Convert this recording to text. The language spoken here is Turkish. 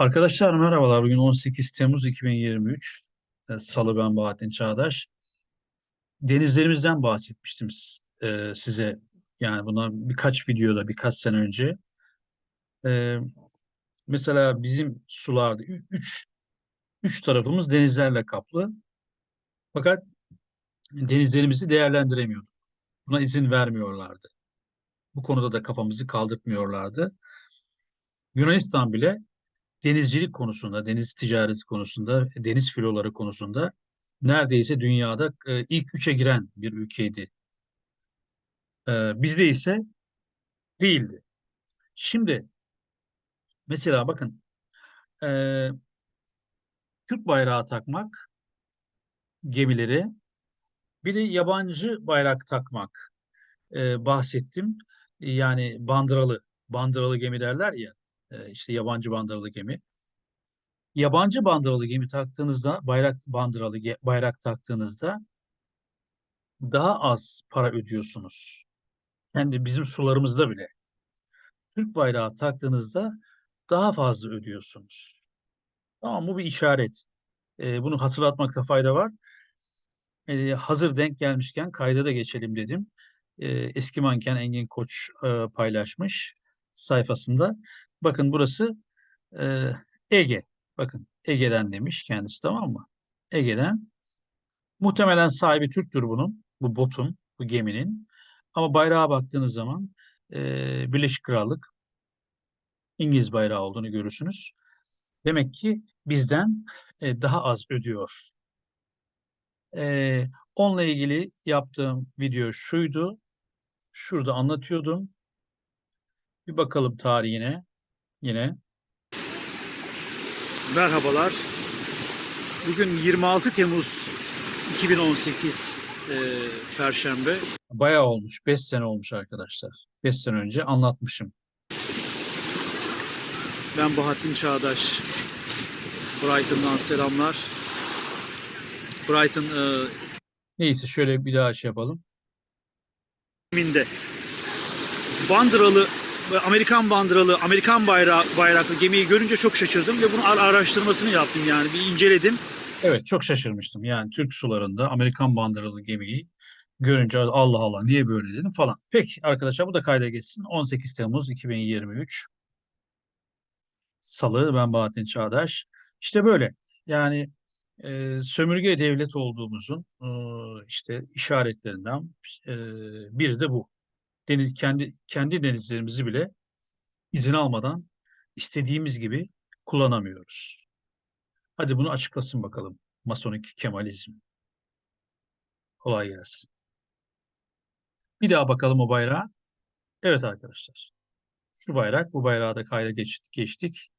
Arkadaşlar merhabalar. Bugün 18 Temmuz 2023. Ee, Salı ben Bahattin Çağdaş. Denizlerimizden bahsetmiştim e, size. Yani bundan birkaç videoda birkaç sene önce. Ee, mesela bizim sularda üç, üç tarafımız denizlerle kaplı. Fakat denizlerimizi değerlendiremiyorduk. Buna izin vermiyorlardı. Bu konuda da kafamızı kaldırtmıyorlardı. Yunanistan bile denizcilik konusunda, deniz ticareti konusunda, deniz filoları konusunda neredeyse dünyada e, ilk üçe giren bir ülkeydi. E, bizde ise değildi. Şimdi mesela bakın e, Türk bayrağı takmak gemileri bir de yabancı bayrak takmak bahsettim. Yani bandıralı, bandıralı gemi derler ya e, işte yabancı bandıralı gemi. Yabancı bandıralı gemi taktığınızda, bayrak bandıralı bayrak taktığınızda daha az para ödüyorsunuz. Kendi bizim sularımızda bile. Türk bayrağı taktığınızda daha fazla ödüyorsunuz. Tamam bu bir işaret. Ee, bunu hatırlatmakta fayda var. Ee, hazır denk gelmişken kayda da geçelim dedim. Ee, eski manken Engin Koç e, paylaşmış sayfasında. Bakın burası e, Ege. Bakın Ege'den demiş kendisi tamam mı? Ege'den. Muhtemelen sahibi Türktür bunun. Bu botun, bu geminin. Ama bayrağa baktığınız zaman e, Birleşik Krallık İngiliz bayrağı olduğunu görürsünüz. Demek ki bizden e, daha az ödüyor. E, onunla ilgili yaptığım video şuydu. Şurada anlatıyordum. Bir bakalım tarihine yine. Merhabalar. Bugün 26 Temmuz 2018 e, Perşembe. Bayağı olmuş. 5 sene olmuş arkadaşlar. 5 sene önce anlatmışım. Ben Bahattin Çağdaş. Brighton'dan selamlar. Brighton e, Neyse şöyle bir daha şey yapalım. geminde bandıralı Amerikan bandıralı, Amerikan bayrağı, bayraklı gemiyi görünce çok şaşırdım ve bunun ara- araştırmasını yaptım yani bir inceledim. Evet çok şaşırmıştım. Yani Türk sularında Amerikan bandıralı gemiyi görünce Allah Allah niye böyle dedim falan. Peki arkadaşlar bu da kayda geçsin. 18 Temmuz 2023 Salı ben Bahattin Çağdaş. İşte böyle yani e, sömürge devlet olduğumuzun e, işte işaretlerinden e, biri de bu. Deniz, kendi kendi denizlerimizi bile izin almadan istediğimiz gibi kullanamıyoruz. Hadi bunu açıklasın bakalım. Masonik Kemalizm. Kolay gelsin. Bir daha bakalım o bayrağa. Evet arkadaşlar. Şu bayrak, bu bayrağı da kayda geç- geçtik.